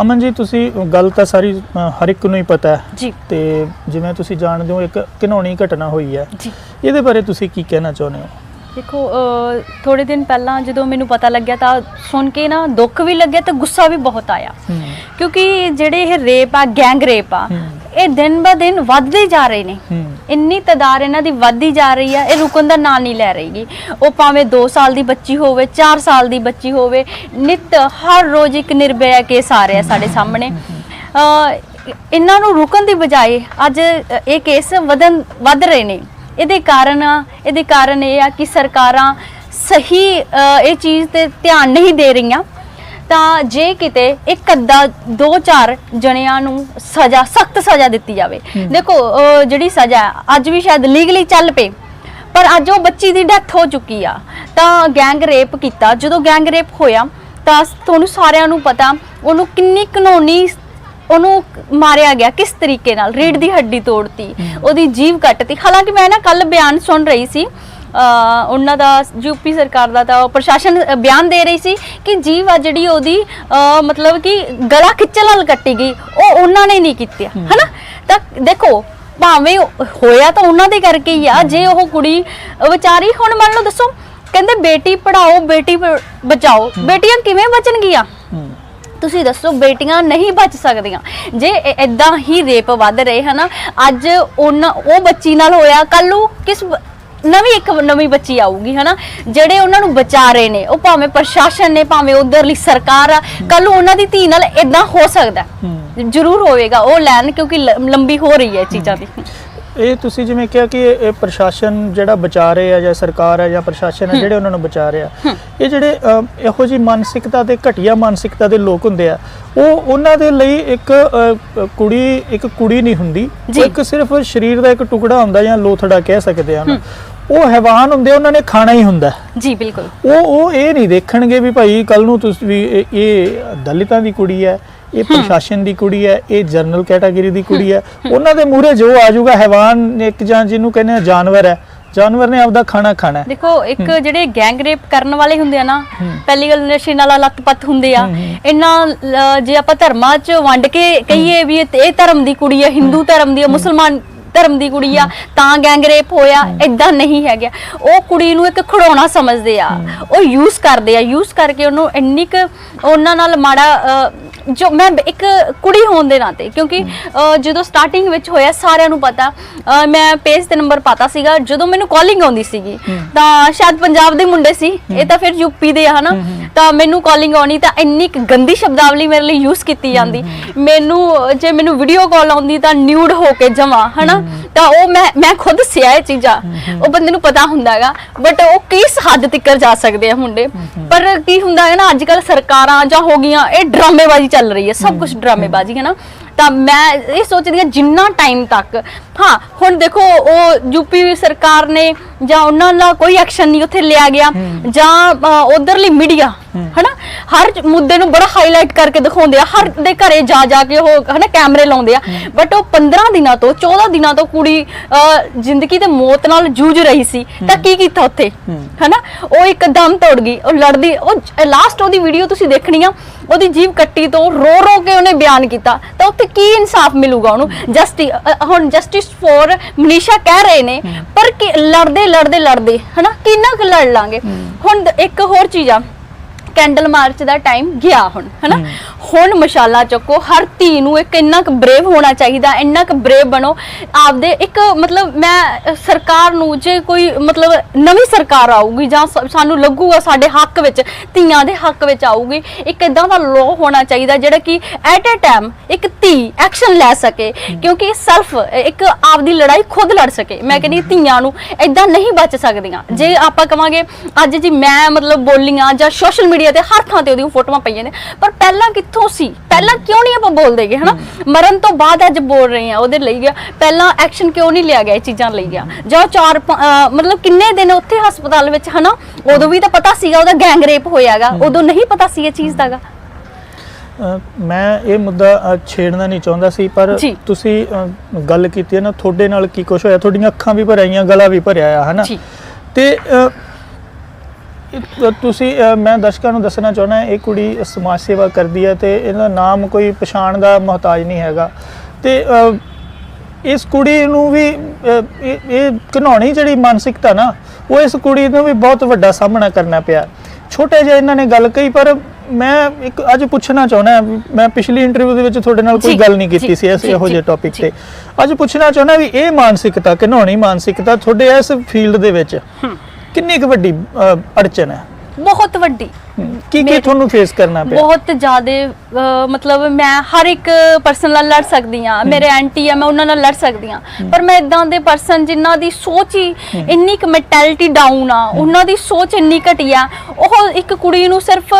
ਅਮਨ ਜੀ ਤੁਸੀਂ ਗੱਲ ਤਾਂ ਸਾਰੀ ਅ, ਹਰ ਇੱਕ ਨੂੰ ਹੀ ਪਤਾ ਹੈ। ਜੀ। ਤੇ ਜਿਵੇਂ ਤੁਸੀਂ ਜਾਣਦੇ ਹੋ ਇੱਕ ਘਿਨੌਣੀ ਘਟਨਾ ਹੋਈ ਹੈ। ਜੀ। ਇਹਦੇ ਬਾਰੇ ਤੁਸੀਂ ਕੀ ਕਹਿਣਾ ਚਾਹੁੰਦੇ ਹੋ? ਦੇਖੋ ਅ, ਥੋੜੇ ਦਿਨ ਪਹਿਲਾਂ ਜਦੋਂ ਮੈਨੂੰ ਪਤਾ ਲੱਗਿਆ ਤਾਂ ਸੁਣ ਕੇ ਨਾ ਦੁੱਖ ਵੀ ਲੱਗਿਆ ਤੇ ਗੁੱਸਾ ਵੀ ਬਹੁਤ ਆਇਆ। ਕਿਉਂਕਿ ਜਿਹੜੇ ਇਹ ਰੇਪ ਆ ਗੈਂਗ ਰੇਪ ਆ। ਇਹ ਦਿਨ ਬ ਦਿਨ ਵੱਧਦੇ ਜਾ ਰਹੇ ਨੇ। ਇੰਨੀ ਤਦਾਰ ਇਹਨਾਂ ਦੀ ਵੱਧਦੀ ਜਾ ਰਹੀ ਆ ਇਹ ਰੁਕਣ ਦਾ ਨਾਂ ਨਹੀਂ ਲੈ ਰਹੀਗੀ ਉਹ ਭਾਵੇਂ 2 ਸਾਲ ਦੀ ਬੱਚੀ ਹੋਵੇ 4 ਸਾਲ ਦੀ ਬੱਚੀ ਹੋਵੇ ਨਿਤ ਹਰ ਰੋਜ਼ ਇੱਕ ਨਿਰਭਇਆ ਕੇਸ ਆ ਰਿਹਾ ਸਾਡੇ ਸਾਹਮਣੇ। ਇਹਨਾਂ ਨੂੰ ਰੁਕਣ ਦੀ ਬਜਾਏ ਅੱਜ ਇਹ ਕੇਸ ਵਧਨ ਵੱਧ ਰਹੇ ਨੇ। ਇਹਦੇ ਕਾਰਨ ਇਹਦੇ ਕਾਰਨ ਇਹ ਆ ਕਿ ਸਰਕਾਰਾਂ ਸਹੀ ਇਹ ਚੀਜ਼ ਤੇ ਧਿਆਨ ਨਹੀਂ ਦੇ ਰਹੀਆਂ। ਤਾਂ ਜੇ ਕਿਤੇ ਇੱਕ ਅੱਧਾ ਦੋ ਚਾਰ ਜਣਿਆਂ ਨੂੰ ਸਜ਼ਾ ਸਖਤ ਸਜ਼ਾ ਦਿੱਤੀ ਜਾਵੇ। ਦੇਖੋ ਅਹ ਜਿਹੜੀ ਸਜ਼ਾ ਹੈ, ਅੱਜ ਵੀ ਸ਼ਾਇਦ ਲੀਗਲੀ ਚੱਲ ਪਏ ਪਰ ਅੱਜ ਉਹ ਬੱਚੀ ਦੀ ਡੈਥ ਹੋ ਚੁੱਕੀ ਆ। ਤਾਂ ਗੈਂਗ ਰੇਪ ਕੀਤਾ। ਜਦੋਂ ਗੈਂਗ ਰੇਪ ਹੋਇਆ ਤਾਂ ਤੁਹਾਨੂੰ ਸਾਰਿਆਂ ਨੂੰ ਪਤਾ ਉਹਨੂੰ ਕਿੰਨੀ ਕਾਨੂੰਨੀ ਉਹਨੂੰ ਮਾਰਿਆ ਗਿਆ ਕਿਸ ਤਰੀਕੇ ਨਾਲ? ਰੀੜ ਦੀ ਹੱਡੀ ਤੋੜਤੀ ਉਹਦੀ ਜੀਵ ਕੱਟਤੀ। ਹਾਲਾਂਕਿ ਮੈਂ ਨਾ ਕੱਲ ਬਿਆਨ ਸੁਣ ਰਹੀ ਸੀ ਉਹਨਾਂ ਦਾ ਯੂਪੀ ਸਰਕਾਰ ਦਾ ਤਾਂ ਉਹ ਪ੍ਰਸ਼ਾਸਨ ਬਿਆਨ ਦੇ ਰਹੀ ਸੀ ਕਿ ਜੀਵ ਆ ਜਿਹੜੀ ਉਹਦੀ ਮਤਲਬ ਕਿ ਗਲਾ ਖਿੱਚਣ ਨਾਲ ਕੱਟੀ ਗਈ ਉਹ ਉਹਨਾਂ ਨੇ ਨਹੀਂ ਕੀਤੀ ਹਨਾ? ਤਾਂ ਦੇਖੋ ਭਾਵੇਂ ਹੋਇਆ ਤਾਂ ਉਹਨਾਂ ਦੇ ਕਰਕੇ ਹੀ ਆ ਜੇ ਉਹ ਕੁੜੀ ਵਿਚਾਰੀ ਹੁਣ ਮੰਨ ਲਓ ਦੱਸੋ ਕਹਿੰਦੇ ਬੇਟੀ ਪੜਾਓ ਬੇਟੀ ਬਚਾਓ ਬੇਟੀਆਂ ਕਿਵੇਂ ਬਚਣਗੀਆਂ ਤੁਸੀਂ ਦੱਸੋ ਬੇਟੀਆਂ ਨਹੀਂ ਬਚ ਸਕਦੀਆਂ। ਜੇ ਇਦਾਂ ਹੀ ਰੇਪ ਵੱਧ ਰਹੇ ਹਨਾ? ਅੱਜ ਉਹ ਬੱਚੀ ਨਾਲ ਹੋਇਆ ਕੱਲ ਨੂੰ ਕਿਸ ਨਵੀਂ ਇੱਕ ਨਵੀਂ ਬੱਚੀ ਆਊਗੀ ਹਨਾ? ਜਿਹੜੇ ਉਹਨਾਂ ਨੂੰ ਬਚਾ ਰਹੇ ਨੇ ਉਹ ਭਾਵੇਂ ਪ੍ਰਸ਼ਾਸਨ ਨੇ ਭਾਵੇਂ ਉਧਰਲੀ ਸਰਕਾਰ ਆ ਕੱਲ ਨੂੰ ਉਹਨਾਂ ਦੀ ਧੀ ਨਾਲ ਇਦਾਂ ਹੋ ਸਕਦਾ ਜ਼ਰੂਰ ਹੋਵੇਗਾ ਉਹ ਲੈਣ ਕਿਉਂਕਿ ਲੰਬੀ ਹੋ ਰਹੀ ਹੈ ਇਹ ਚੀਜ਼ਾਂ ਦੀ। ਇਹ ਤੁਸੀਂ ਜਿਵੇਂ ਕਿਹਾ ਕਿ ਇਹ ਪ੍ਰਸ਼ਾਸਨ ਜਿਹੜਾ ਬਚਾ ਰਹੇ ਆ ਜਾਂ ਸਰਕਾਰ ਹੈ ਜਾਂ ਪ੍ਰਸ਼ਾਸਨ ਹੈ। ਜਿਹੜੇ ਉਹਨਾਂ ਨੂੰ ਬਚਾ ਰਹੇ। ਇਹ ਜਿਹੜੇ ਇਹੋ ਜੀ ਮਾਨਸਿਕਤਾ ਤੇ ਘਟੀਆ ਮਾਨਸਿਕਤਾ ਦੇ ਲੋਕ ਹੁੰਦੇ ਆ ਉਹ ਉਹਨਾਂ ਦੇ ਲਈ ਇੱਕ ਕੁੜੀ ਇੱਕ ਕੁੜੀ ਨਹੀਂ ਹੁੰਦੀ। ਇੱਕ ਸਿਰਫ ਸਰੀਰ ਦਾ ਇੱਕ ਟੁਕੜਾ ਹੁੰਦਾ ਜਾਂ ਲੋਥੜਾ ਕਹਿ ਸਕਦੇ ਆ ਉਹਨੂੰ। ਉਹ ਹੈਵਾਨ ਹੁੰਦੇ ਉਹਨਾਂ ਨੇ ਖਾਣਾ ਹੀ ਹੁੰਦਾ। ਜੀ ਬਿਲਕੁਲ। ਉਹ ਉਹ ਇਹ ਨਹੀਂ ਦੇਖਣਗੇ ਵੀ ਭਾਈ ਕੱਲ ਨੂੰ ਤੁਸੀਂ ਵੀ ਇਹ- ਇਹ ਦਲਿਤਾਂ ਦੀ ਕੁੜੀ ਹੈ ਇਹ ਪ੍ਰਸ਼ਾਸਨ ਦੀ ਕੁੜੀ ਹੈ ਇਹ ਜਨਰਲ ਕੈਟਾਗਰੀ ਦੀ ਕੁੜੀ ਹੈ। ਉਹਨਾਂ ਦੇ ਮੂਹਰੇ ਜੋ ਆ ਜਾਊਗਾ ਹੈਵਾਨ ਇੱਕ ਜਾਂ ਜਿਹਨੂੰ ਕਹਿੰਦੇ ਆ ਜਾਨਵਰ ਹੈ ਜਾਨਵਰ ਨੇ ਆਪਦਾ ਖਾਣਾ ਖਾਣਾ ਹੈ। ਦੇਖੋ ਇੱਕ ਜਿਹੜੇ ਗੈਂਗ ਰੇਪ ਕਰਨ ਵਾਲੇ ਹੁੰਦੇ ਆ ਨਾ ਪਹਿਲੀ ਗੱਲ ਨਸ਼ੇ ਨਾਲ ਲੱਤਪੱਤ ਹੁੰਦੇ ਆ ਇਹਨਾਂ ਲ- ਜੇ ਆਪਾਂ ਧਰਮਾਂ 'ਚ ਵੰਡ ਕੇ ਕਹੀਏ ਵੀ ਇਹ ਤੇ- ਇਹ ਧਰਮ ਦੀ ਕੁੜੀ ਹੈ ਹਿੰਦੂ ਧਰਮ ਦੀ ਹੈ। ਮੁਸਲਮਾਨ ਧਰਮ ਦੀ ਕੁੜੀ ਆ ਤਾਂ ਗੈਂਗ ਰੇਪ ਹੋਇਆ ਇਦਾਂ ਨਹੀਂ ਹੈਗਾ। ਉਹ ਕੁੜੀ ਨੂੰ ਇੱਕ ਖਿਡੌਣਾ ਸਮਝਦੇ ਆ। ਉਹ ਯੂਜ਼ ਕਰਦੇ ਆ। ਯੂਜ਼ ਕਰਕੇ ਉਹਨੂੰ ਇੰਨੀ ਕੁ ਉਹਨਾਂ ਨਾਲ ਮਾੜਾ ਜੋ ਮੈਂ ਇੱਕ ਕੁੜੀ ਹੋਣ ਦੇ ਨਾਤੇ ਕਿਉਂਕਿ ਜਦੋਂ ਸਟਾਰਟਿੰਗ ਵਿੱਚ ਹੋਇਆ ਸਾਰਿਆਂ ਨੂੰ ਪਤਾ ਮੈਂ ਪੇਜ ਤੇ ਨੰਬਰ ਪਾਤਾ ਸੀਗਾ ਜਦੋਂ ਮੈਨੂੰ ਕਾਲਿੰਗ ਆਉਂਦੀ ਸੀਗੀ ਤਾਂ ਸ਼ਾਇਦ ਪੰਜਾਬ ਦੇ ਮੁੰਡੇ ਸੀ ਇਹ ਤਾਂ ਫਿਰ ਯੂਪੀ ਦੇ ਆ ਹਨਾ? ਤਾਂ ਮੈਨੂੰ ਕਾਲਿੰਗ ਆਉਣੀ ਤਾਂ ਇੰਨੀ ਗੰਦੀ ਸ਼ਬਦਾਵਲੀ ਮੇਰੇ ਲਈ ਯੂਜ਼ ਕੀਤੀ ਜਾਂਦੀ। ਮੈਨੂੰ ਜੇ ਮੈਨੂੰ ਵੀਡੀਓ ਕਾਲ ਆਉਂਦੀ ਤਾਂ ਨਿਊਡ ਹੋ ਕੇ ਜਮਾ ਹਨਾ? ਤਾਂ ਉਹ ਮੈਂ ਮੈਂ ਖੁਦ ਸਿਆ ਇਹ ਚੀਜ਼ਾਂ। ਉਹ ਬੰਦੇ ਨੂੰ ਪਤਾ ਹੁੰਦਾਗਾ ਬਟ ਉਹ ਕਿਸ ਹੱਦ ਤੱਕ ਜਾ ਸਕਦੇ ਆ ਮੁੰਡੇ? ਪਰ ਕੀ ਹੁੰਦਾ ਹੈ ਨਾ ਅੱਜ ਕੱਲ ਸਰਕਾਰਾਂ ਜਾਂ ਹੋ ਗਈਆਂ ਇਹ ਡਰਾਮੇਬਾਜ਼ੀ ਚੱਲ ਰਹੀ ਹੈ ਸਭ ਕੁਝ ਡਰਾਮੇਬਾਜ਼ੀ ਹੈ ਨਾ? ਤਾਂ ਮੈਂ ਇਹ ਸੋਚਦੀ ਹਾਂ ਜਿੰਨਾ ਟਾਈਮ ਤੱਕ ਹਾਂ ਹੁਣ ਦੇਖੋ ਉਹ ਯੂਪੀ ਸਰਕਾਰ ਨੇ ਜਾਂ ਉਹਨਾਂ ਨਾਲ ਕੋਈ ਐਕਸ਼ਨ ਨਹੀਂ ਉੱਥੇ ਲਿਆ ਗਿਆ ਜਾਂ ਉਧਰਲੀ ਮੀਡੀਆ ਹਨਾ? ਹਰ ਮੁੱਦੇ ਨੂੰ ਬੜਾ ਹਾਈਲਾਈਟ ਕਰਕੇ ਦਿਖਾਉਂਦੇ ਆ ਹਰ ਦੇ ਘਰੇ ਜਾ ਜਾ ਕੇ ਉਹ ਹਨਾ ਕੈਮਰੇ ਲਾਉਂਦੇ ਆ। ਬਟ ਉਹ 15 ਦਿਨਾਂ ਤੋਂ 14 ਦਿਨਾਂ ਤੋਂ ਕੁੜੀ ਜ਼ਿੰਦਗੀ ਤੇ ਮੌਤ ਨਾਲ ਜੂਝ ਰਹੀ ਸੀ। ਤਾਂ ਕੀ ਕੀਤਾ ਉੱਥੇ? ਹਨਾ? ਉਹ ਇੱਕਦਮ ਤੋੜ ਗਈ ਉਹ ਲੜਦੀ ਉਹ ਲਾਸਟ ਉਹਦੀ ਵੀਡੀਓ ਤੁਸੀਂ ਦੇਖਣੀ ਆ ਉਹਦੀ ਜੀਵ ਕੱਟੀ ਤੋਂ ਰੋ ਰੋ ਕੇ ਉਹਨੇ ਬਿਆਨ ਕੀਤਾ। ਤਾਂ ਉੱਥੇ ਕੀ ਇਨਸਾਫ ਮਿਲੂਗਾ ਉਹਨੂੰ? ਜਸਟੀ ਹੁਣ ਜਸਟਿਸ ਫੋਰ ਮਨੀਸ਼ਾ ਕਹਿ ਰਹੇ ਨੇ ਪਰ ਕਿ ਲੜਦੇ ਲੜਦੇ ਲੜਦੇ ਹਨਾ? ਕਿੰਨਾ ਕੁ ਲੜ ਲਾਂਗੇ? ਹੁਣ ਇੱਕ ਹੋਰ ਚੀਜ਼ ਆ। ਕੈਂਡਲ ਮਾਰਚ ਦਾ ਟਾਈਮ ਗਿਆ ਹੁਣ ਹਨਾ? ਹੁਣ ਮਸ਼ਾਲਾ ਚੱਕੋ, ਹਰ ਧੀ ਨੂੰ ਇੱਕ ਇੰਨਾ ਕੁ ਬਰੇਵ ਹੋਣਾ ਚਾਹੀਦਾ, ਇੰਨਾ ਕੁ ਬਰੇਵ ਬਣੋ। ਆਪਦੇ ਇੱਕ ਮਤਲਬ ਮੈਂ ਸਰਕਾਰ ਨੂੰ ਜੇ ਕੋਈ ਮਤਲਬ ਨਵੀਂ ਸਰਕਾਰ ਆਊਗੀ ਜਾਂ ਸ- ਸਾਨੂੰ ਲੱਗੂਗਾ ਸਾਡੇ ਹੱਕ ਵਿੱਚ, ਧੀਆਂ ਦੇ ਹੱਕ ਵਿੱਚ ਆਊਗੀ, ਇੱਕ ਇਦਾਂ ਦਾ ਲਾਅ ਹੋਣਾ ਚਾਹੀਦਾ ਜਿਹੜਾ ਕਿ ਐਟ ਅ ਟਾਈਮ ਇੱਕ ਧੀ ਐਕਸ਼ਨ ਲੈ ਸਕੇ। ਕਿਉਂਕਿ ਸੈਲਫ ਇੱਕ ਆਪਦੀ ਲੜਾਈ ਖੁਦ ਲੜ ਸਕੇ। ਮੈਂ ਕਹਿੰਦੀ ਧੀਆਂ ਨੂੰ ਇਦਾਂ ਨਹੀਂ ਬਚ ਸਕਦੀਆਂ। ਜੇ ਆਪਾਂ ਕਵਾਂਗੇ, ਅੱਜ ਜੀ ਮੈਂ ਮਤਲਬ ਬੋਲੀਆਂ ਜਾਂ ਸੋਸ਼ਲ ਮੀਡੀਆ ਤੇ ਹਰ ਥਾਂ ਤੇ ਉਹਦੀਆਂ ਫੋਟੋਆਂ ਪਈਆਂ ਨੇ, ਪਰ ਪਹਿਲਾਂ ਕਿੱਥੋਂ ਸੀ? ਪਹਿਲਾਂ ਕਿਉਂ ਨਹੀਂ ਆਪਾਂ ਬੋਲਦੇਗੇ ਹਨਾ? ਮਰਨ ਤੋਂ ਬਾਅਦ ਅੱਜ ਬੋਲ ਰਹੇ ਆ ਉਹਦੇ ਲਈ ਗਿਆ। ਪਹਿਲਾਂ ਐਕਸ਼ਨ ਕਿਉਂ ਨਹੀਂ ਲਿਆ ਗਿਆ ਇਹ ਚੀਜ਼ਾਂ ਲਈ ਗਿਆ? ਜਾਂ ਚਾਰ ਮਤਲਬ ਕਿੰਨੇ ਦਿਨ ਉੱਥੇ ਹਸਪਤਾਲ ਵਿੱਚ ਹਨਾ? ਉਦੋਂ ਵੀ ਤਾਂ ਪਤਾ ਸੀਗਾ ਉਹਦਾ ਗੈਂਗ ਰੇਪ ਹੋਇਆਗਾ। ਉਦੋਂ ਨਹੀਂ ਪਤਾ ਸੀ ਇਹ ਚੀਜ਼ ਦਾਗਾ। ਮੈਂ ਇਹ ਮੁੱਦਾ ਛੇੜਨਾ ਨਹੀਂ ਚਾਹੁੰਦਾ ਸੀ ਪਰ। ਤੁਸੀਂ ਗੱਲ ਕੀਤੀ ਹੈ ਨਾ ਤੁਹਾਡੇ ਨਾਲ ਕੀ ਕੁਝ ਹੋਇਆ? ਤੁਹਾਡੀਆਂ ਅੱਖਾਂ ਵੀ ਭਰਾਈਆਂ ਗਲਾ ਵੀ ਭਰਿਆ ਆ ਹਨਾ। ਤੇ ਤੁਸੀਂ ਮੈਂ ਦਰਸ਼ਕਾਂ ਨੂੰ ਦੱਸਣਾ ਚਾਹੁੰਦਾ ਇਹ ਕੁੜੀ ਸਮਾਜ ਸੇਵਾ ਕਰਦੀ ਹੈ ਤੇ ਇਹਦਾ ਨਾਮ ਕੋਈ ਪਛਾਣ ਦਾ ਮੁਹਤਾਜ ਨਹੀਂ ਹੈਗਾ। ਤੇ ਇਸ ਕੁੜੀ ਨੂੰ ਵੀ ਇਹ ਘਿਨਾਉਣੀ ਜਿਹੜੀ ਮਾਨਸਿਕਤਾ ਨਾ ਉਹ ਇਸ ਕੁੜੀ ਨੂੰ ਵੀ ਬਹੁਤ ਵੱਡਾ ਸਾਹਮਣਾ ਕਰਨਾ ਪਿਆ। ਛੋਟੇ ਜਿਹੇ ਇਹਨਾਂ ਨੇ ਗੱਲ ਕਹੀ ਪਰ ਮੈਂ ਇੱਕ ਅੱਜ ਪੁੱਛਣਾ ਚਾਹੁੰਦਾ ਮੈਂ ਪਿਛਲੀ ਇੰਟਰਵਿਊ ਦੇ ਵਿੱਚ ਤੁਹਾਡੇ ਨਾਲ ਕੋਈ ਗੱਲ ਨਹੀਂ ਕੀਤੀ ਸੀ ਇਸ ਇਹੋ ਜਿਹੇ ਟੌਪਿਕ। ਤੇ। ਅੱਜ ਪੁੱਛਣਾ ਚਾਹੁੰਦਾ ਵੀ ਇਹ ਮਾਨਸਿਕਤਾ ਘਿਨਾਉਣੀ ਮਾਨਸਿਕਤਾ ਤੁਹਾਡੇ ਇਸ ਫੀਲਡ ਦੇ ਵਿੱਚ? ਕਿੰਨੀ ਕੁ ਵੱਡੀ ਅਹ ਅੜਚਨ ਹੈ? ਬਹੁਤ ਵੱਡੀ। ਕੀ ਕੀ ਤੁਹਾਨੂੰ ਫੇਸ ਕਰਨਾ ਪਿਆ? ਬਹੁਤ ਜ਼ਿਆਦੇ ਮਤਲਬ ਮੈਂ ਹਰ ਇੱਕ ਪਰਸਨ ਨਾਲ ਲੜ ਸਕਦੀ ਆ ਮੇਰੇ ਐਂਟੀ ਆ ਮੈਂ ਉਹਨਾਂ ਨਾਲ ਲੜ ਸਕਦੀ ਆ ਪਰ ਮੈਂ ਇਦਾਂ ਦੇ ਪਰਸਨ ਜਿਨ੍ਹਾਂ ਦੀ ਸੋਚ ਹੀ ਇੰਨੀ ਕੁ ਮੈਂਟੈਲਿਟੀ ਡਾਊਨ ਆ ਉਹਨਾਂ ਦੀ ਸੋਚ ਇੰਨੀ ਘਟੀਆ ਉਹ ਇੱਕ ਕੁੜੀ ਨੂੰ ਸਿਰਫ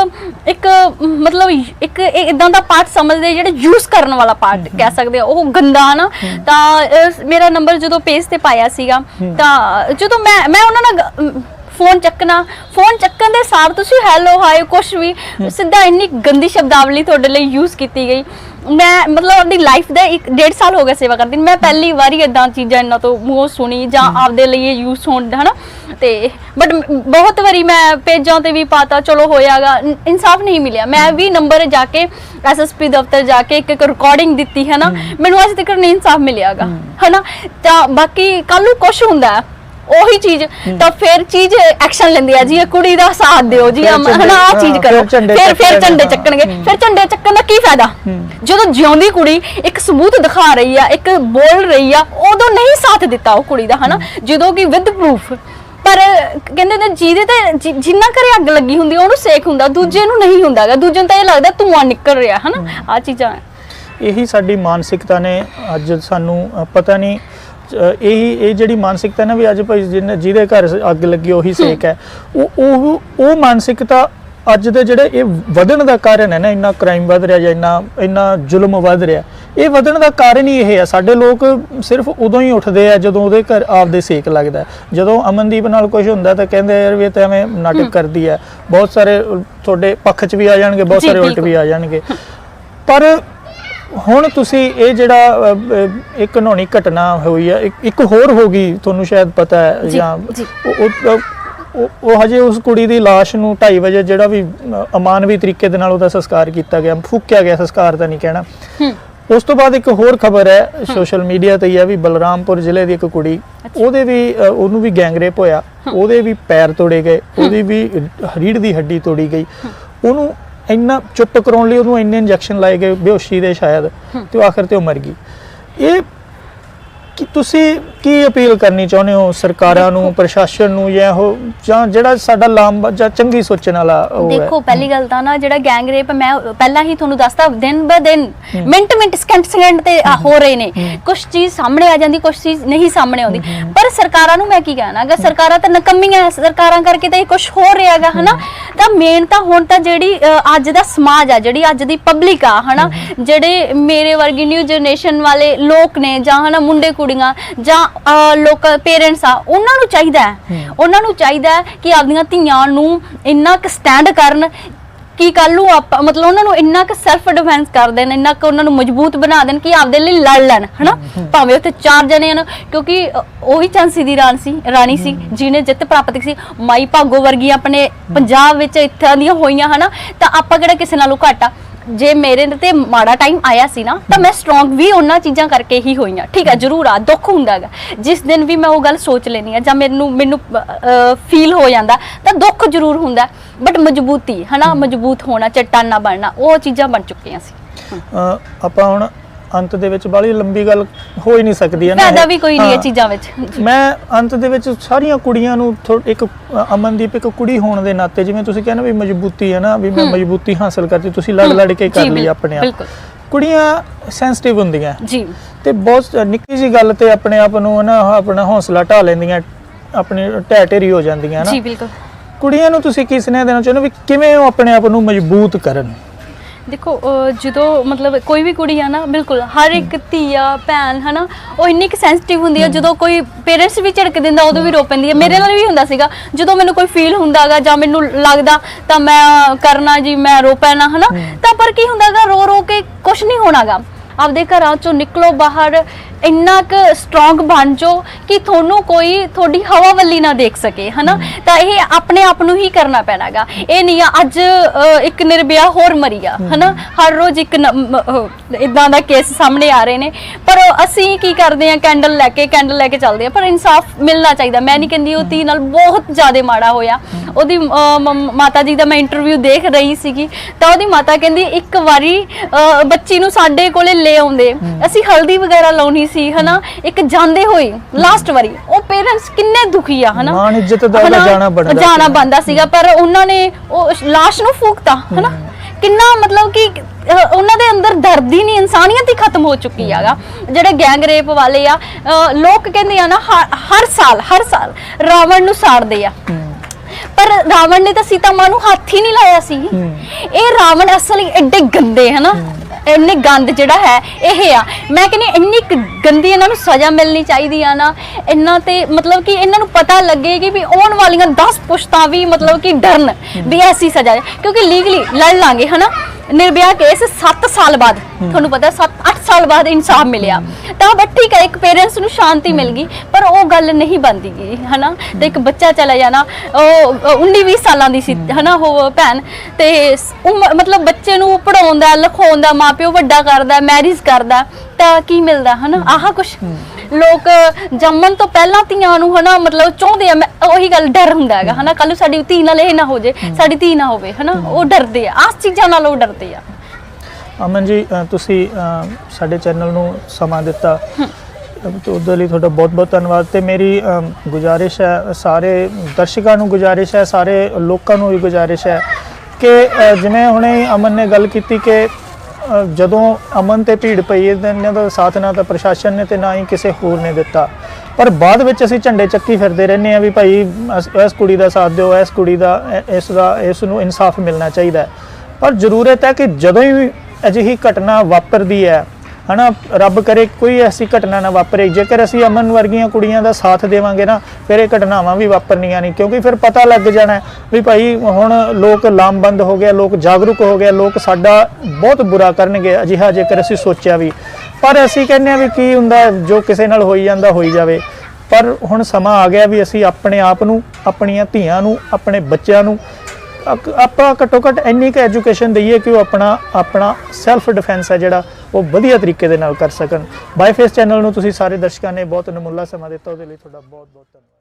ਇੱਕ ਮਤਲਬ ਇੱਕ ਇਦਾਂ ਦਾ ਪਾਰਟ ਸਮਝਦੇ ਜਿਹੜੇ ਯੂਜ਼ ਕਰਨ ਵਾਲਾ ਪਾਰਟ ਕਹਿ ਸਕਦੇ ਆ। ਉਹ ਗੰਦਾ ਨਾ। ਤਾਂ ਮੇਰਾ ਨੰਬਰ ਜਦੋਂ ਪੇਜ ਤੇ ਪਾਇਆ ਸੀਗਾ ਤਾਂ ਜਦੋਂ ਮੈਂ ਮੈਂ ਉਹਨਾਂ ਨਾਲ ਫੋਨ ਚੱਕਣਾ ਫੋਨ ਚੱਕਣ ਦੇ ਸਾਰ ਤੁਸੀਂ ਹੈਲੋ ਹਾਈ ਕੁਛ ਵੀ ਸਿੱਧਾ ਇੰਨੀ ਗੰਦੀ ਸ਼ਬਦਾਵਲੀ ਤੁਹਾਡੇ ਲਈ ਯੂਜ਼ ਕੀਤੀ ਗਈ। ਮੈਂ ਮਤਲਬ ਆਪਣੀ ਲਾਈਫ ਦੇ ਇੱਕ ਡੇਢ ਸਾਲ ਹੋ ਗਿਆ ਸੇਵਾ ਕਰਦੀ ਨੂੰ। ਮੈਂ ਪਹਿਲੀ ਵਾਰੀ ਇਦਾਂ ਚੀਜ਼ਾਂ ਇਹਨਾਂ ਤੋਂ ਮੂੰਹੋਂ ਸੁਣੀ ਜਾਂ ਆਪਦੇ ਲਈ ਇਹ ਯੂਜ਼ ਹੋਣ ਹਨਾ? ਤੇ ਬਟ ਬਹੁਤ ਵਾਰੀ ਮੈਂ ਪੇਜਾਂ ਤੇ ਵੀ ਪਾਤਾ ਚਲੋ ਹੋਇਆਗਾ ਇਨ- ਇਨਸਾਫ ਨਹੀਂ ਮਿਲਿਆ। ਮੈਂ ਵੀ ਨੰਬਰ ਜਾ ਕੇ ਐਸਐਸਪੀ ਦਫ਼ਤਰ ਜਾ ਕੇ ਇੱਕ ਇੱਕ ਰਿਕਾਰਡਿੰਗ ਦਿੱਤੀ ਹੈ ਨਾ ਮੈਨੂੰ ਅੱਜ ਤੱਕ ਨਹੀਂ ਇਨਸਾਫ ਮਿਲਿਆਗਾ ਹਨਾ? ਤਾਂ ਬਾਕੀ ਕੱਲ ਨੂੰ ਕੁਝ ਹੁੰਦਾ। ਹੈ ਉਹੀ ਚੀਜ਼ ਤਾਂ ਫਿਰ ਚੀਜ਼ ਐਕਸ਼ਨ ਲੈਂਦੀ ਆ ਜੀ ਇਹ ਕੁੜੀ ਦਾ ਸਾਥ ਦਿਓ ਜੀ ਹਨਾ ਆ ਚੀਜ਼ ਕਰੋ। ਫਿਰ ਫਿਰ ਝੰਡੇ। ਚੱਕਣਗੇ। ਫਿਰ ਝੰਡੇ ਚੱਕਣ ਦਾ ਕੀ ਫਾਇਦਾ? ਜਦੋਂ ਜਿਉਂਦੀ ਕੁੜੀ ਇੱਕ ਸਬੂਤ ਦਿਖਾ ਰਹੀ ਆ ਇੱਕ ਬੋਲ ਰਹੀ ਆ ਉਦੋਂ ਨਹੀਂ ਸਾਥ ਦਿੱਤਾ ਉਹ ਕੁੜੀ ਦਾ ਹਨਾ? ਜਦੋਂ ਕਿ ਵਿਦ ਪ੍ਰੂਫ ਪਰ ਕਹਿੰਦੇ ਨੇ ਜਿਹਦੇ ਤੇ ਜਿੰਨਾ ਘਰੇ ਅੱਗ ਲੱਗੀ ਹੁੰਦੀ ਉਹਨੂੰ ਸੇਕ ਹੁੰਦਾ ਦੂਜੇ ਨੂੰ ਨਹੀਂ ਹੁੰਦਾਗਾ। ਦੂਜੇ ਨੂੰ ਤਾਂ ਇਹ ਲੱਗਦਾ ਧੂਆਂ ਨਿਕਲ ਰਿਹਾ ਹਨਾ? ਆ ਚੀਜ਼ਾਂ। ਇਹੀ ਸਾਡੀ ਮਾਨਸਿਕਤਾ ਨੇ। ਅੱਜ ਸਾਨੂੰ ਪਤਾ ਨਹੀਂ ਇਹੀ ਇਹ ਜਿਹੜੀ ਮਾਨਸਿਕਤਾ ਨਾ ਵੀ ਅੱਜ ਭਾਈ ਜਿਹਨੇ ਜਿਹਦੇ ਘਰ ਅੱਗ ਲੱਗੀ ਉਹੀ ਸੇਕ ਹੈ। ਉਹ ਉਹ ਉਹ ਮਾਨਸਿਕਤਾ ਅੱਜ ਦੇ ਜਿਹੜੇ ਇਹ ਵਧਣ ਦਾ ਕਾਰਨ ਹੈ ਨਾ ਇੰਨਾ ਕ੍ਰਾਈਮ ਵੱਧ ਰਿਹਾ ਜਾਂ ਇੰਨਾ ਇੰਨਾ ਜ਼ੁਲਮ ਵੱਧ ਰਿਹਾ ਇਹ ਵਧਣ ਦਾ ਕਾਰਨ ਹੀ ਇਹ ਹੈ। ਸਾਡੇ ਲੋਕ ਸਿਰਫ ਉਦੋਂ ਹੀ ਉੱਠਦੇ ਆ ਜਦੋਂ ਉਹਦੇ ਘਰ ਆਪਦੇ ਸੇਕ ਲੱਗਦਾ। ਜਦੋਂ ਅਮਨਦੀਪ ਨਾਲ ਕੁਝ ਹੁੰਦਾ ਤਾਂ ਕਹਿੰਦੇ ਯਾਰ ਵੀ ਤਾਂ ਐਵੇਂ ਨਾਟਕ ਕਰਦੀ ਹੈ। ਬਹੁਤ ਸਾਰੇ ਤੁਹਾਡੇ ਪੱਖ 'ਚ ਵੀ ਆ ਜਾਣਗੇ ਬਹੁਤ ਸਾਰੇ ਉਲਟ। ਵੀ ਆ ਜਾਣਗੇ। ਪਰ ਹੁਣ ਤੁਸੀਂ ਇਹ ਜਿਹੜਾ ਇੱਕ ਘਨੌਣੀ ਘਟਨਾ ਹੋਈ ਹੈ ਇੱਕ- ਹੋਰ ਹੋ ਗਈ ਤੁਹਾਨੂੰ ਸ਼ਾਇਦ ਪਤਾ ਹੈ ਜੀ। ਉਹ- ਹਜੇ ਉਸ ਕੁੜੀ ਦੀ লাশ ਨੂੰ 2:30 ਵਜੇ ਜਿਹੜਾ ਵੀ ਅਮਾਨਵੀ ਤਰੀਕੇ ਦੇ ਨਾਲ ਉਹਦਾ ਸੰਸਕਾਰ ਕੀਤਾ ਗਿਆ ਫੂਕਿਆ ਗਿਆ ਸੰਸਕਾਰ ਤਾਂ ਨਹੀਂ ਕਹਿਣਾ। ਉਸ ਤੋਂ ਬਾਅਦ ਇੱਕ ਹੋਰ ਖਬਰ ਹੈ ਸੋਸ਼ਲ ਮੀਡੀਆ ਤੇ ਹੈ ਵੀ ਬਲਰਾਮਪੁਰ ਜ਼ਿਲ੍ਹੇ ਦੀ ਇੱਕ ਕੁੜੀ ਉਹਦੇ ਵੀ ਉਹਨੂੰ ਵੀ ਗੈਂਗਰੇਪ ਹੋਇਆ ਉਹਦੇ ਵੀ ਪੈਰ ਤੋੜੇ ਗਏ ਉਹਦੀ ਵੀ ਰੀੜ ਦੀ ਹੱਡੀ ਤੋੜੀ ਗਈ। ਉਹਨੂੰ ਇੰਨਾ ਚੁੱਪ ਕਰਾਉਣ ਲਈ ਉਹਨੂੰ ਇੰਨੇ ਇੰਜੈਕਸ਼ਨ ਲਾਏ ਗਏ ਬੇਹੋਸ਼ੀ ਦੇ ਸ਼ਾਇਦ ਤੇ ਆਖਰ ਤੇ ਉਹ ਮਰ ਗਈ। ਇਹ ਕਿ ਤੁਸੀਂ ਕੀ ਅਪੀਲ ਕਰਨੀ ਚਾਹੁੰਦੇ ਹੋ ਸਰਕਾਰਾਂ ਨੂੰ ਪ੍ਰਸ਼ਾਸਨ ਨੂੰ ਜਾਂ ਉਹ ਜਾਂ ਜਿਹੜਾ ਸਾਡਾ ਲਾਮ ਜਾਂ ਚੰਗੀ ਸੋਚਣ ਵਾਲਾ ਉਹ ਹੈ? ਦੇਖੋ ਪਹਿਲੀ ਗੱਲ ਤਾਂ ਨਾ ਜਿਹੜਾ ਗੈਂਗ ਰੇਪ ਮੈਂ ਪਹਿਲਾਂ ਹੀ ਤੁਹਾਨੂੰ ਦੱਸਤਾ ਦਿਨ ਬ ਦਿਨ ਮਿੰਟ ਮਿੰਟ ਸਕਿੰਟ ਸਕਿੰਟ ਤੇ ਹੋ। ਰਹੇ ਨੇ। ਕੁਝ ਚੀਜ਼ ਸਾਹਮਣੇ ਆ ਜਾਂਦੀ ਕੁਝ ਚੀਜ਼ ਨਹੀਂ ਸਾਹਮਣੇ ਆਉਂਦੀ। ਪਰ ਸਰਕਾਰਾਂ ਨੂੰ ਮੈਂ ਕੀ ਕਹਿਣਾ ਅਗਰ ਸਰਕਾਰਾਂ ਤਾਂ ਨਕਮੀਆਂ ਸਰਕਾਰਾਂ ਕਰਕੇ ਤਾਂ ਇਹ ਕੁਝ ਹੋ ਰਿਹਾ ਹੈਗਾ ਹਨਾ? ਤਾਂ ਮੇਨ ਤਾਂ ਹੁਣ ਤਾਂ ਜਿਹੜੀ ਅੱਜ ਦਾ ਸਮਾਜ ਆ ਜਿਹੜੀ ਅੱਜ ਦੀ ਪਬਲਿਕ ਆ ਹਨਾ? ਜਿਹੜੇ ਮੇਰੇ ਵਰਗੀ ਨਿਊ ਜਨਰੇਸ਼ਨ ਵਾਲੇ ਲੋਕ ਨੇ ਜਾਂ ਹਨਾ ਮੁੰਡੇ ਕੁੜੀਆਂ ਜਾਂ ਲੋਕ ਪੇਰੈਂਟਸ ਆ ਉਹਨਾਂ ਨੂੰ ਚਾਹੀਦਾ ਹੈ। ਉਹਨਾਂ ਨੂੰ ਚਾਹੀਦਾ ਹੈ ਕਿ ਆਪਦੀਆਂ ਧੀਆਂ ਨੂੰ ਇੰਨਾ ਕੁ ਸਟੈਂਡ ਕਰਨ ਕਿ ਕੱਲ ਨੂੰ ਆਪਾਂ ਮਤਲਬ ਉਹਨਾਂ ਨੂੰ ਇੰਨਾ ਕੁ ਸੈਲਫ ਡਿਫੈਂਸ ਕਰ ਦੇਣ ਇੰਨਾ ਕੁ ਉਹਨਾਂ ਨੂੰ ਮਜ਼ਬੂਤ ਬਣਾ ਦੇਣ ਕਿ ਆਪਦੇ ਲਈ ਲੜ ਲੈਣ ਹਨਾ? ਭਾਵੇਂ ਉੱਥੇ ਚਾਰ ਜਣੇ ਹਨ ਕਿਉਂਕਿ ਉਹੀ ਚਾਂਸੀ ਦੀ ਰਾਣੀ ਸੀ ਰਾਣੀ ਸੀ ਜਿਹਨੇ ਜਿੱਤ ਪ੍ਰਾਪਤ ਕੀਤੀ ਸੀ। ਮਾਈ ਭਾਗੋ ਵਰਗੀ ਆਪਣੇ ਪੰਜਾਬ ਵਿੱਚ ਇੱਥਾਂ ਦੀਆਂ ਹੋਈਆਂ ਹਨਾ? ਤਾਂ ਆਪਾਂ ਕਿਹੜਾ ਕਿਸੇ ਨਾਲੋਂ ਘੱਟ ਆ? ਜੇ ਮੇਰੇ ਤੇ ਮਾੜਾ ਟਾਈਮ ਆਇਆ ਸੀ ਨਾ, ਤਾਂ ਮੈਂ ਸਟਰੋਂਗ ਵੀ ਉਹਨਾਂ ਚੀਜ਼ਾਂ ਕਰਕੇ ਹੀ ਹੋਈਆਂ ਠੀਕ ਹੈ, ਜ਼ਰੂਰ ਆ, ਦੁੱਖ ਹੁੰਦਾ ਹੈਗਾ। ਜਿਸ ਦਿਨ ਵੀ ਮੈਂ ਉਹ ਗੱਲ ਸੋਚ ਲੈਣੀ ਆ ਜਾਂ ਮੈਨੂੰ ਮੈਨੂੰ ਫੀਲ ਹੋ ਜਾਂਦਾ, ਤਾਂ ਦੁੱਖ ਜ਼ਰੂਰ ਹੁੰਦਾ। ਬਟ ਮਜ਼ਬੂਤੀ, ਹਨਾ, ਮਜ਼ਬੂਤ ਹੋਣਾ, ਚਟਾਨਾ ਬਣਨਾ, ਉਹ ਚੀਜ਼ਾਂ ਬਣ ਚੁੱਕੀਆਂ ਸੀ। ਆਪਾਂ ਹੁਣ ਅੰਤ ਦੇ ਵਿੱਚ ਬਾਲੀ ਲੰਬੀ ਗੱਲ ਹੋ ਹੀ ਨਹੀਂ ਸਕਦੀ ਹੈ ਨਾ ਫਾਇਦਾ। ਵੀ ਕੋਈ ਨਹੀਂ ਇਹ ਹਾਂ। ਚੀਜ਼ਾਂ ਵਿੱਚ। ਮੈਂ ਅੰਤ ਦੇ ਵਿੱਚ ਸਾਰੀਆਂ ਕੁੜੀਆਂ ਨੂੰ ਥੋ- ਇੱਕ ਅ, ਅਮਨਦੀਪ ਇੱਕ ਕੁੜੀ ਹੋਣ ਦੇ ਨਾਤੇ ਜਿਵੇਂ ਤੁਸੀਂ ਕਹਿੰਦੇ ਵੀ ਮਜ਼ਬੂਤੀ ਹੈ ਨਾ ਵੀ ਮੈਂ ਮਜ਼ਬੂਤੀ ਹਾਸਲ ਕਰਤੀ ਤੁਸੀਂ ਲੜ ਲੜ ਕੇ ਕਰ ਲਈ ਬਿਲ- ਆਪਣੇ ਆਪ। ਬਿਲਕੁਲ। ਕੁੜੀਆਂ ਸੈਂਸਿਟਿਵ ਹੁੰਦੀਆਂ। ਜੀ। ਤੇ ਬਹੁਤ ਨਿੱਕੀ ਜੀ ਗੱਲ ਤੇ ਆਪਣੇ ਆਪ ਨੂੰ ਨਾ ਆਪਣਾ ਹੌਸਲਾ ਢਾ ਲੈਂਦੀਆਂ ਆਪਣੀ ਢਹਿ ਢੇਰੀ ਹੋ ਜਾਂਦੀਆਂ ਨਾ। ਜੀ ਬਿਲਕੁਲ। ਕੁੜੀਆਂ ਨੂੰ ਤੁਸੀਂ ਕੀ ਸੁਨੇਹਾ ਦੇਣਾ ਚਾਹੁੰਦੇ ਹੋ ਵੀ ਕਿਵੇਂ ਉਹ ਆਪਣੇ ਆਪ ਨੂੰ ਮਜ਼ਬੂਤ ਕਰਨ? ਦੇਖੋ ਜਦੋਂ ਮਤਲਬ ਕੋਈ ਵੀ ਕੁੜੀ ਆ ਨਾ ਬਿਲਕੁਲ ਹਰ ਇੱਕ ਧੀ ਆ ਭੈਣ ਹਨਾ ਉਹ ਇੰਨੀ ਕਿ ਸੈਂਸਿਟਿਵ ਹੁੰਦੀ ਆ ਜਦੋਂ ਕੋਈ ਪੇਰੈਂਟਸ ਵੀ ਝਿੜਕ ਦਿੰਦਾ ਉਦੋਂ ਵੀ ਰੋ ਪੈਂਦੀ ਹੈ ਮੇਰੇ ਨਾਲ ਵੀ ਹੁੰਦਾ ਸੀਗਾ ਜਦੋਂ ਮੈਨੂੰ ਕੋਈ ਫੀਲ ਹੁੰਦਾਗਾ ਜਾਂ ਮੈਨੂੰ ਲੱਗਦਾ ਤਾਂ ਮੈਂ ਕਰਨਾ ਜੀ ਮੈਂ ਰੋ ਪੈਣਾ ਹਨਾ ਤਾਂ ਪਰ ਕੀ ਹੁੰਦਾਗਾ ਰੋ ਰੋ ਕੇ ਕੁਝ ਨਹੀਂ ਹੋਣਾਗਾ। ਆਪਦੇ ਘਰਾਂ ਚੋਂ ਨਿਕਲੋ ਬਾਹਰ ਇੰਨਾ ਕੁ ਸਟਰੋਂਗ ਬਣ ਜਾਓ ਕਿ ਤੁਹਾਨੂੰ ਕੋਈ ਤੁਹਾਡੀ ਹਵਾ ਵੱਲੀ ਨਾ ਦੇਖ ਸਕੇ ਹਨਾ? ਤਾਂ ਇਹ ਆਪਣੇ ਆਪ ਨੂੰ ਹੀ ਕਰਨਾ ਪੈਣਾਗਾ। ਇਹ ਨਹੀਂ ਆ ਅੱਜ ਅ, ਇੱਕ ਨਿਰਭਿਆ ਹੋਰ ਮਰੀ ਆ ਹਨਾ? ਹਰ ਰੋਜ਼ ਇੱਕ ਇਦਾਂ ਦਾ ਕੇਸ ਸਾਹਮਣੇ ਆ ਰਹੇ ਨੇ। ਪਰ ਅਸੀਂ ਕੀ ਕਰਦੇ ਆ ਕੈਂਡਲ ਲੈ ਕੇ ਕੈਂਡਲ ਲੈ ਕੇ ਚੱਲਦੇ ਆ ਪਰ ਇਨਸਾਫ ਮਿਲਣਾ ਚਾਹੀਦਾ। ਮੈਂ ਨਹੀਂ ਕਹਿੰਦੀ ਉਹ ਧੀ ਨਾਲ ਬਹੁਤ ਜ਼ਿਆਦਾ ਮਾੜਾ ਹੋਇਆ। ਉਹਦੀ ਅ, ਮਾਤਾ ਜੀ ਦਾ ਮੈਂ ਇੰਟਰਵਿਊ ਦੇਖ ਰਹੀ ਸੀਗੀ। ਤਾਂ ਉਹਦੀ ਮਾਤਾ ਕਹਿੰਦੀ ਇੱਕ ਵਾਰੀ ਅ, ਬੱਚੀ ਨੂੰ ਸਾਡੇ ਕੋਲੇ ਲੈ ਆਉਂਦੇ। ਅਸੀਂ ਹਲਦੀ ਵਗੈਰਾ ਲਾਉਣੀ ਸੀ ਹਨਾ? ਇੱਕ ਜਾਂਦੇ ਹੋਏ ਲਾਸਟ ਵਾਰੀ ਉਹ ਪੇਰੈਂਟਸ ਕਿੰਨੇ ਦੁਖੀ ਆ ਹਨਾ? ਮਾਣ ਇੱਜ਼ਤ ਦਾ ਹਨਾ? ਜਾਣਾ ਬਣਦਾ ਜਾਣਾ ਸੀ। ਬੰਦਾ ਸੀਗਾ ਪਰ ਉਹਨਾਂ ਨੇ ਉਹ ਲਾਸ਼ ਨੂੰ ਫੂਕਤਾ ਹਨਾ? ਕਿੰਨਾ ਮਤਲਬ ਕਿ ਅਹ, ਉਹਨਾਂ ਦੇ ਅੰਦਰ ਦਰਦ ਹੀ ਨਹੀਂ ਇਨਸਾਨੀਅਤ ਹੀ ਖਤਮ ਹੋ ਚੁੱਕੀ ਹੈਗਾ। ਜਿਹੜੇ ਗੈਂਗ ਰੇਪ ਵਾਲੇ ਆ ਅਹ, ਲੋਕ ਕਹਿੰਦੇ ਆ ਨਾ ਹਰ ਸਾਲ ਹਰ ਸਾਲ ਰਾਵਣ ਨੂੰ ਸਾੜਦੇ ਆ। ਪਰ ਰਾਵਣ ਨੇ ਤਾਂ ਸੀਤਾ ਮਾਂ ਨੂੰ ਹੱਥ ਹੀ ਨਹੀਂ ਲਾਇਆ ਸੀ। ਇਹ ਰਾਵਣ ਅਸਲੀ ਐਡੇ ਗੰਦੇ ਹਨਾ? ਇੰਨੇ ਗੰਦ ਜਿਹੜਾ ਹੈ, ਇਹ ਆ। ਮੈਂ ਕਹਿੰਦੀ ਇੰਨੀ ਕੁ ਗੰਦੀ ਇਹਨਾਂ ਨੂੰ ਸਜ਼ਾ ਮਿਲਣੀ ਚਾਹੀਦੀ ਆ ਨਾ। ਇਹਨਾਂ ਤੇ ਮਤਲਬ ਕਿ ਇਹਨਾਂ ਨੂੰ ਪਤਾ ਲੱਗੇ ਕਿ ਵੀ ਆਉਣ ਵਾਲੀਆਂ 10 ਪੁਸ਼ਤਾਂ ਵੀ ਮਤਲਬ ਕਿ ਡਰਨ ਵੀ ਐਸੀ ਸਜ਼ਾ ਹੈ ਕਿਉਂਕਿ ਲੀਗਲੀ ਲੜ ਲਾਂਗੇ, ਹਨਾ? ਨਿਰਭਇਆ ਕੇਸ 7 ਸਾਲ ਬਾਅਦ। ਤੁਹਾਨੂੰ ਪਤਾ 7 8 ਸਾਲ ਬਾਅਦ ਇਨਸਾਫ ਮਿਲਿਆ। ਤਾਂ ਬਟ ਠੀਕ ਹੈ ਇੱਕ ਪੇਰੈਂਟਸ ਨੂੰ ਸ਼ਾਂਤੀ ਮਿਲ ਗਈ ਪਰ ਉਹ ਗੱਲ ਨਹੀਂ ਬਣਦੀ ਗਈ ਹਨਾ? ਤੇ ਇੱਕ ਬੱਚਾ ਚਲਾ ਜਾਣਾ ਉਹ 19 20 ਸਾਲਾਂ ਦੀ ਸੀ ਹਨਾ ਉਹ ਭੈਣ। ਤੇ ਸ- ਉਮ- ਮਤਲਬ ਬੱਚੇ ਨੂੰ ਪੜਾਉਂਦਾ ਲਿਖਾਉਂਦਾ ਮਾਪਿਓ ਵੱਡਾ ਕਰਦਾ ਮੈਰਿਜ ਕਰਦਾ ਤਾਂ ਕੀ ਮਿਲਦਾ ਹਨਾ? ਆਹ ਕੁਛ। ਲੋਕ ਜੰਮਣ ਤੋਂ ਪਹਿਲਾਂ ਧੀਆਂ ਨੂੰ ਹਨਾ ਮਤਲਬ ਚਾਹੁੰਦੇ ਆ ਮੈਂ ਉਹੀ ਗੱਲ ਡਰ ਹੁੰਦਾ ਹੈਗਾ ਹਨਾ ਕੱਲ ਨੂੰ ਸਾਡੀ ਧੀ ਨਾਲ ਇਹ ਨਾ ਹੋ ਜੇ ਸਾਡੀ ਧੀ ਨਾ ਹੋਵੇ ਹਨਾ ਉਹ ਡਰਦੇ ਆ ਆਸ ਚੀਜ਼ਾਂ ਨਾਲ ਉਹ ਡਰਦੇ ਆ। ਅਮਨ ਜੀ ਅ, ਤੁਸੀਂ ਅ, ਸਾਡੇ ਚੈਨਲ ਨੂੰ ਸਮਾਂ ਦਿੱਤਾ। ਤੇ ਉਹਦੇ ਲਈ ਤੁਹਾਡਾ ਬਹੁਤ-ਬਹੁਤ ਧੰਨਵਾਦ ਤੇ ਮੇਰੀ ਗੁਜ਼ਾਰਿਸ਼ ਹੈ ਸਾਰੇ ਦਰਸ਼ਕਾਂ ਨੂੰ ਗੁਜ਼ਾਰਿਸ਼ ਹੈ ਸਾਰੇ ਲੋਕਾਂ ਨੂੰ ਵੀ ਗੁਜ਼ਾਰਿਸ਼ ਹੈ ਕਿ ਅ, ਜਿਵੇਂ ਹੁਣੇ ਅਮਨ ਨੇ ਗੱਲ ਕੀਤੀ ਕਿ ਜਦੋਂ ਅਮਨ ਤੇ ਭੀੜ ਪਈ, ਇਹਨਾਂ ਦਾ ਸਾਥ ਨਾ ਤਾਂ ਪ੍ਰਸ਼ਾਸਨ ਨੇ ਤੇ ਨਾ ਹੀ ਕਿਸੇ ਹੋਰ ਨੇ ਦਿੱਤਾ। ਪਰ ਬਾਅਦ ਵਿੱਚ ਅਸੀਂ ਝੰਡੇ ਚੱਕੀ ਫਿਰਦੇ ਰਹਿੰਦੇ ਆ ਵੀ ਭਾਈ ਇਸ ਕੁੜੀ ਦਾ ਸਾਥ ਦਿਓ, ਇਸ ਕੁੜੀ ਦਾ ਇਸ ਦਾ, ਇਸ ਨੂੰ ਇਨਸਾਫ ਮਿਲਣਾ ਚਾਹੀਦਾ ਪਰ ਜ਼ਰੂਰਤ ਹੈ ਕਿ ਜਦੋਂ ਹੀ ਅਜਿਹੀ ਘਟਨਾ ਵਾਪਰਦੀ ਹੈ ਹਨਾ, ਰੱਬ ਕਰੇ ਕੋਈ ਐਸੀ ਘਟਨਾ ਨਾ ਵਾਪਰੇ। ਜੇਕਰ ਅਸੀਂ ਅਮਨ ਵਰਗੀਆਂ ਕੁੜੀਆਂ ਦਾ ਸਾਥ ਦੇਵਾਂਗੇ ਨਾ, ਫਿਰ ਇਹ ਘਟਨਾਵਾਂ ਵੀ ਵਾਪਰਨੀਆਂ ਨਹੀਂ, ਕਿਉਂਕਿ ਫਿਰ ਪਤਾ ਲੱਗ ਜਾਣਾ ਵੀ ਭਾਈ ਹੁਣ ਲੋਕ ਲਾਮਬੰਦ ਹੋ ਗਿਆ, ਲੋਕ ਜਾਗਰੂਕ ਹੋ ਗਿਆ, ਲੋਕ ਸਾਡਾ ਬਹੁਤ ਬੁਰਾ ਕਰਨਗੇ, ਅਜਿਹਾ ਜੇਕਰ ਅਸੀਂ ਸੋਚਿਆ ਵੀ। ਪਰ ਅਸੀਂ ਕਹਿੰਦੇ ਆ ਵੀ ਕੀ ਹੁੰਦਾ ਜੋ ਕਿਸੇ ਨਾਲ ਹੋਈ ਜਾਂਦਾ, ਹੋਈ ਜਾਵੇ। ਪਰ ਹੁਣ ਸਮਾਂ ਆ ਗਿਆ ਵੀ ਅਸੀਂ ਆਪਣੇ ਆਪ ਨੂੰ, ਆਪਣੀਆਂ ਧੀਆਂ ਨੂੰ, ਆਪਣੇ ਬੱਚਿਆਂ ਨੂੰ ਆਪਾਂ ਘੱਟੋ ਘੱਟ ਇੰਨੀ ਕੁ ਐਜੂਕੇਸ਼ਨ ਦਈਏ ਕਿ ਉਹ ਆਪਣਾ ਆਪਣਾ ਸੈਲਫ ਡਿਫੈਂਸ ਹੈ ਜਿਹੜਾ। ਉਹ ਵਧੀਆ ਤਰੀਕੇ ਦੇ ਨਾਲ ਕਰ ਸਕਣ। ਬਾਈ ਫੇਸ ਚੈਨਲ ਨੂੰ ਤੁਸੀਂ ਸਾਰੇ ਦਰਸ਼ਕਾਂ ਨੇ ਬਹੁਤ ਅਨਮੁੱਲਾ ਸਮਾਂ ਦਿੱਤਾ, ਉਹਦੇ ਲਈ ਤੁਹਾਡਾ ਬਹੁਤ ਬਹੁਤ ਧੰਨਵਾਦ।